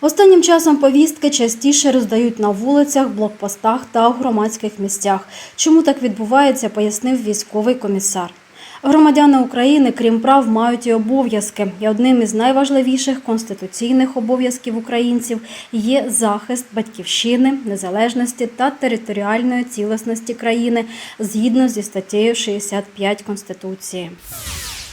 Останнім часом повістки частіше роздають на вулицях, блокпостах та у громадських місцях. Чому так відбувається, пояснив військовий комісар. Громадяни України, крім прав, мають і обов'язки. І одним із найважливіших конституційних обов'язків українців є захист батьківщини, незалежності та територіальної цілісності країни згідно зі статтею 65 Конституції.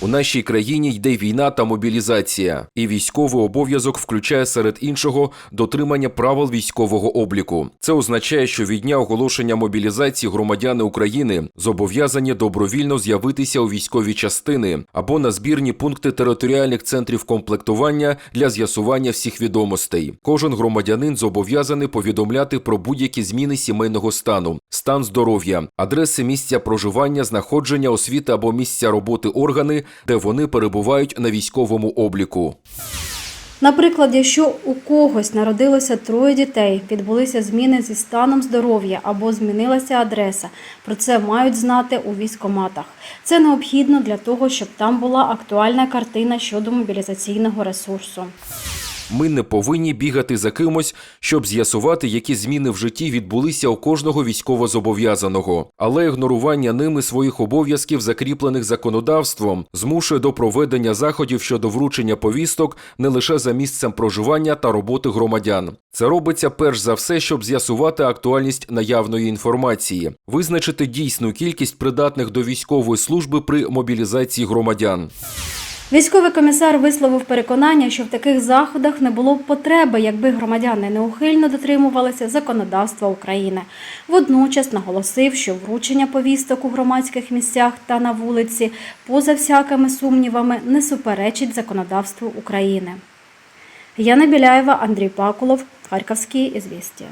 У нашій країні йде війна та мобілізація, і військовий обов'язок включає серед іншого дотримання правил військового обліку. Це означає, що від дня оголошення мобілізації громадяни України зобов'язані добровільно з'явитися у військові частини або на збірні пункти територіальних центрів комплектування для з'ясування всіх відомостей. Кожен громадянин зобов'язаний повідомляти про будь-які зміни сімейного стану, стан здоров'я, адреси місця проживання, знаходження освіти або місця роботи органи, де вони перебувають на військовому обліку. Наприклад, якщо у когось народилося троє дітей, відбулися зміни зі станом здоров'я або змінилася адреса, про це мають знати у військоматах. Це необхідно для того, щоб там була актуальна картина щодо мобілізаційного ресурсу. Ми не повинні бігати за кимось, щоб з'ясувати, які зміни в житті відбулися у кожного військовозобов'язаного. Але ігнорування ними своїх обов'язків, закріплених законодавством, змушує до проведення заходів щодо вручення повісток не лише за місцем проживання та роботи громадян. Це робиться перш за все, щоб з'ясувати актуальність наявної інформації, визначити дійсну кількість придатних до військової служби при мобілізації громадян. Військовий комісар висловив переконання, що в таких заходах не було б потреби, якби громадяни неухильно дотримувалися законодавства України. Водночас наголосив, що вручення повісток у громадських місцях та на вулиці, поза всякими сумнівами, не суперечить законодавству України. Яна Біляєва, Андрій Пакулов, Харківські ізвістія.